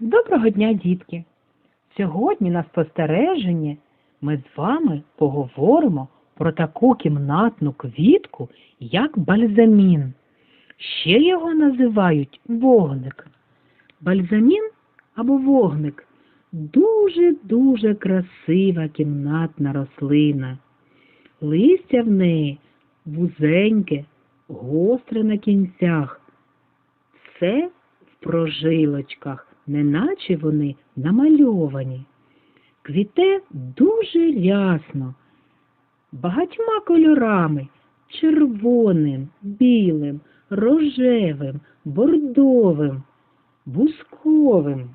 Доброго дня, дітки! Сьогодні на спостереженні ми з вами поговоримо про таку кімнатну квітку, як бальзамін. Ще його називають вогник. Бальзамін або вогник дуже-дуже красива кімнатна рослина. Листя в неї вузеньке, гостре на кінцях. Все в прожилочках, неначе вони намальовані. Квіте дуже рясно, багатьма кольорами червоним, білим, рожевим, бордовим, бусковим.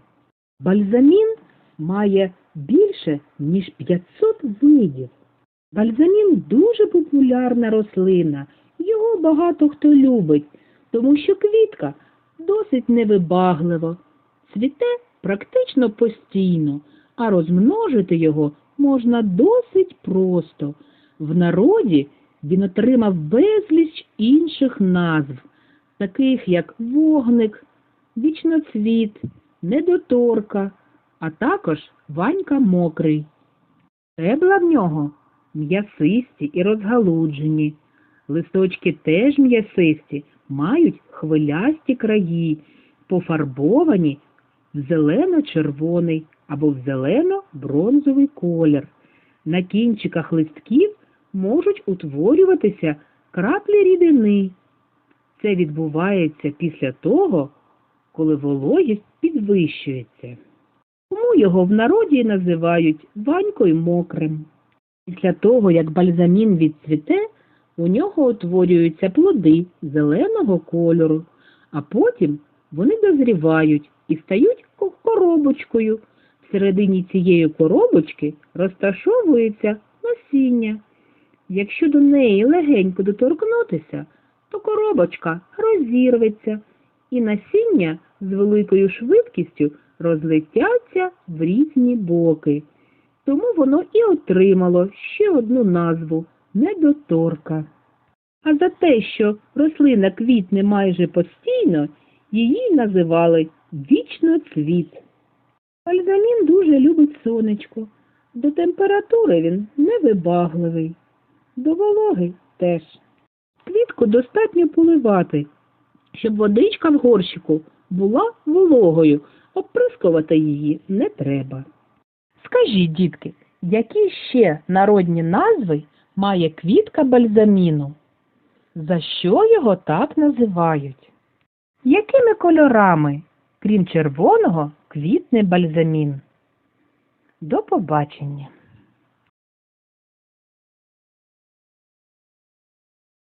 Бальзамін має більше, ніж 500 видів. Бальзамін дуже популярна рослина, його багато хто любить, тому що квітка досить невибагливо, цвіте практично постійно, а розмножити його можна досить просто. В народі він отримав безліч інших назв, таких як вогник, вічноцвіт, недоторка, а також ванька мокрий. Стебла в нього м'ясисті і розгалуджені. Листочки теж м'ясисті, мають хвилясті краї, пофарбовані в зелено-червоний або в зелено-бронзовий колір. На кінчиках листків можуть утворюватися краплі рідини. Це відбувається після того, коли вологість підвищується. Тому його в народі називають ванькою мокрим. Після того, як бальзамін відцвіте, у нього утворюються плоди зеленого кольору, а потім вони дозрівають і стають коробочкою. Всередині цієї коробочки розташовується насіння. Якщо до неї легенько доторкнутися, то коробочка розірветься, і насіння з великою швидкістю розлетяться в різні боки. Тому воно і отримало ще одну назву недоторка. А за те, що рослина квітне майже постійно, її називали вічноцвіт. Бальзамін дуже любить сонечко. До температури він невибагливий, до вологи теж. Квітку достатньо поливати, щоб водичка в горщику була вологою, оприскувати її не треба. Скажіть, дітки, які ще народні назви має квітка бальзаміну? За що його так називають? Якими кольорами, крім червоного, квітне бальзамін? До побачення!